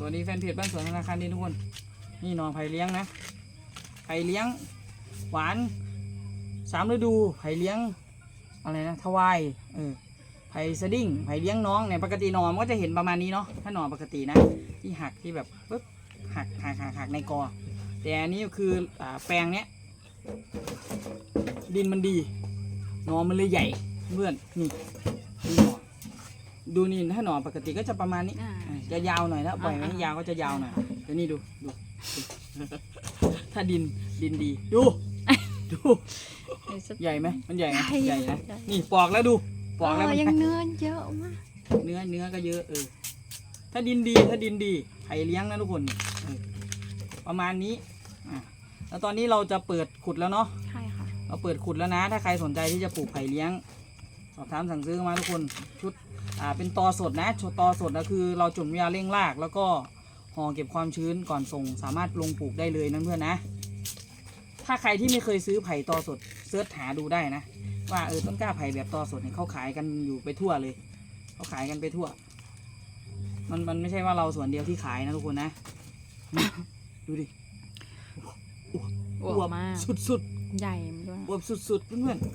สวัสดีแฟนเพจบ้านสวนธนาคารดีทุกคน นี่หนอไผ่เลี้ยงนะ ไผ่เลี้ยง หวานสามฤดู ไผ่เลี้ยง อะไรนะ ทวาย เออ ไผ่สดิ้ง ไผ่เลี้ยงน้องเนี่ยปกติหนอมันก็จะเห็นประมาณนี้เนาะ ถ้าหนอปกตินะ ที่หักที่แบบปึ๊บ หักหักหักหักในกอ แต่อันนี้คืออแปลงเนี้ย ดินมันดี หนอมันเลยใหญ่ เพื่อน นี่นี่นอ ดูนี่ถ้าหนอปกติก็จะประมาณนี้ อ่าอะจะยาวหน่อยนะปล่อยไว้อ่าให้ยาวก็จะยาวหน่อยเดี๋ยวนี่ดูดูดู ถ้าดินดินดี ดูดู เดี๋ยวจะ ใหญ่ไหมมันใหญ่ไหมใหญ่ใหญ่นะใหญ่ นี่ปอกแล้วดูปอกแล้วเอมัอนยังเนื้อเยอะมาก เนื้อเนื้อก็เยอะเออ ถ้าดินดีถ้าดินดีไผ่เลี้ยงนะทุกคนเออประมาณนี้อะแล้วตอนนี้เราจะเปิดขุดแล้วเนาะ ใช่ค่ะ เราเปิดขุดแล้วนะ ถ้าใครสนใจที่จะปลูกไผ่เลี้ยง สอบถามสั่งซื้อมาทุกคน ชุด อ่าเป็นตอสดนะชุดตอสดนะคือเราจุ่มยาเร่งรากแล้วก็ห่อเก็บความชื้นก่อนส่ง สามารถลงปลูกได้เลยนะเพื่อนนะ ถ้าใครที่ไม่เคยซื้อไผ่ตอสดเสิร์ชหาดูได้นะ ว่าเออต้นกล้าไผ่แบบตอสดเนี่ยเขาขายกันอยู่ไปทั่วเลยเขาขายกันไปทั่ว มันมันไม่ใช่ว่าเราส่วนเดียวที่ขายนะทุกคนนะนี่ดูดิอวบมาก สุดๆ ใหญ่ด้วยอวบสุดๆเพื่อนๆนี่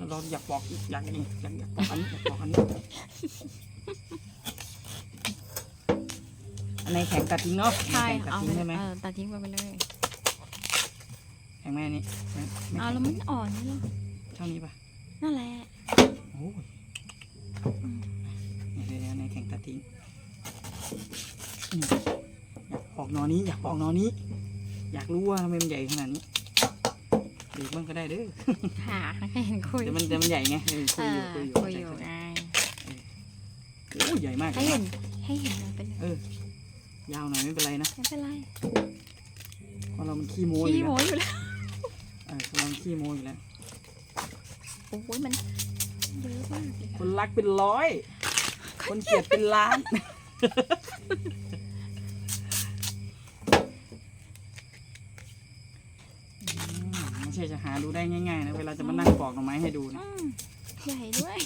เราเราอยากบอกอยากนี่อยากอยากบอกอันนี้อยากบอกอันนี้อันไหนแข็งตัดทิ้งเนาะใช่แข็งตัดเอาทิ้งไปใช่ไหมเออตัดทิ้งไปเลย แข็งไหมอันนี้ไม่ไม่เอาแล้วมันอ่อนนี่หรอเท่านี้ปะนั่นแหละโอ้ยเดี๋ยวเดี๋ยวอันไหนแข็งตัดทิ้งอืมอยากออกหนอนี้ อยากออกหนอนี้ อยากรู้ว่าทำไมมันใหญ่ขนาดนี้ เด็กมันก็ได้เด้อหาให้เห็นคุยแต่มันแต่มันใหญ่ไงเออคุเอยอยู่อคุยอยู่คุยอยู่ใช่ไงโอ้ยใหญ่มากให้เห็นให้เห็นเลยเป็นเออยาวหน่อยไม่เป็นไรนะไม่เป็นไรเพราะเรามันขี้โม้อขี้ยู่โมแล้วอยู่แล้วเออเรามันขี้โม้อยู่แล้วโอ้ยมันเยอะมากเลยคนรักเป็นร้อย คนเกลียดเป็นล้านอืม ไม่ใช่จะหาดูได้ง่ายๆนะเวลาจะมานั่งปอกหน่อไม้ให้ดูนะอืมใหญ่ด้วย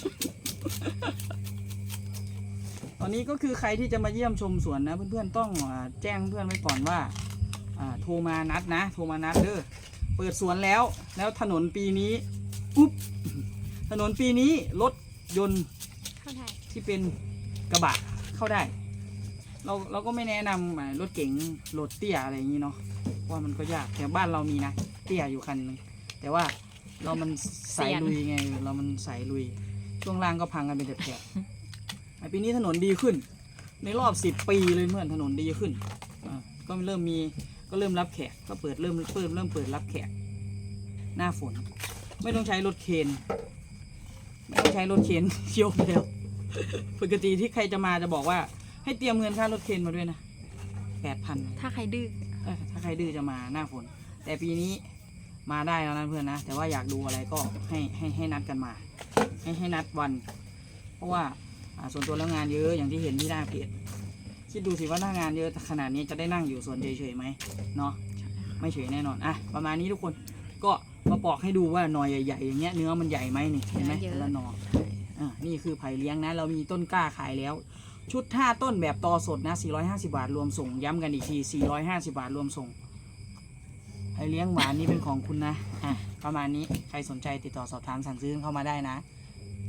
ตอนนี้ก็คือใครที่จะมาเยี่ยมชมสวนนะ เพื่อนๆต้องอ่าแจ้งเพื่อนไว้ก่อนว่าอ่าโทรมานัดนะ โทรมานัดเด้อเปิดสวนแล้ว แล้วถนนปีนี้อุ๊บถนนปีนี้รถยนต์ เข้าได้ที่เป็นกระบะเข้าได้ เราเราก็ไม่แนะนำอ่ารถเก๋งรถเตี้ยอะไรอย่างนี้เนาะเพราะว่ามันก็ยากแต่บ้านเรามีนะ เตี้ยอยู่คันหนึงแต่ว่าเรามันสายลุยไง เรามันสายลุย ช่วงล่างก็พังกันเป็นแถบๆไอ้ปีนี้ถนนดีขึ้น ในรอบสิบปีเลยเพื่อนถนนดีขึ้นอ่าก็เริ่มมีก็เริ่มรับแขกก็เปิดเริ่มเริ่มเริ่มเปิดรับแขก หน้าฝน ไม่ต้องใช้รถเคนไม่ต้องใช้รถเคนเที่ยวไปแล้วปกติที่ใครจะมาจะบอกว่า ให้เตรียมเงินค่ารถเคนมาด้วยนะแปดพันถ้าใครดื้อถ้าใครดื้อจะมาหน้าฝน แต่ปีนี้ มาได้แล้วนะเพื่อนนะ แต่ว่าอยากดูอะไรก็ให้ให้ให้นัดกันมา ให้ให้นัดวัน เพราะว่าอ่าส่วนตัวแล้วงานเยอะอย่างที่เห็นที่หน้าเพจคิดดูสิว่าหน้างานเยอะขนาดนี้จะได้นั่งอยู่ส่วนเฉยๆไหมเนาะไม่เฉยแน่นอนอะประมาณนี้ทุกคนก็มาปอกให้ดูว่าหน่อยใหญ่ๆอย่างเงี้ยเนื้อมันใหญ่ไหมนี่เห็นไหมเยอะแต่ละหนออ่านี่คือไผ่เลี้ยงนะ เรามีต้นกล้าขายแล้ว ชุด 5 ต้นแบบตอสดนะ 450 บาทรวมส่ง ย้ำกันอีกที 450 บาทรวมส่ง ไผ่เลี้ยงหวานนี่เป็นของคุณนะ อะ ประมาณนี้ ใครสนใจติดต่อสอบถามสั่งซื้อเข้ามาได้นะ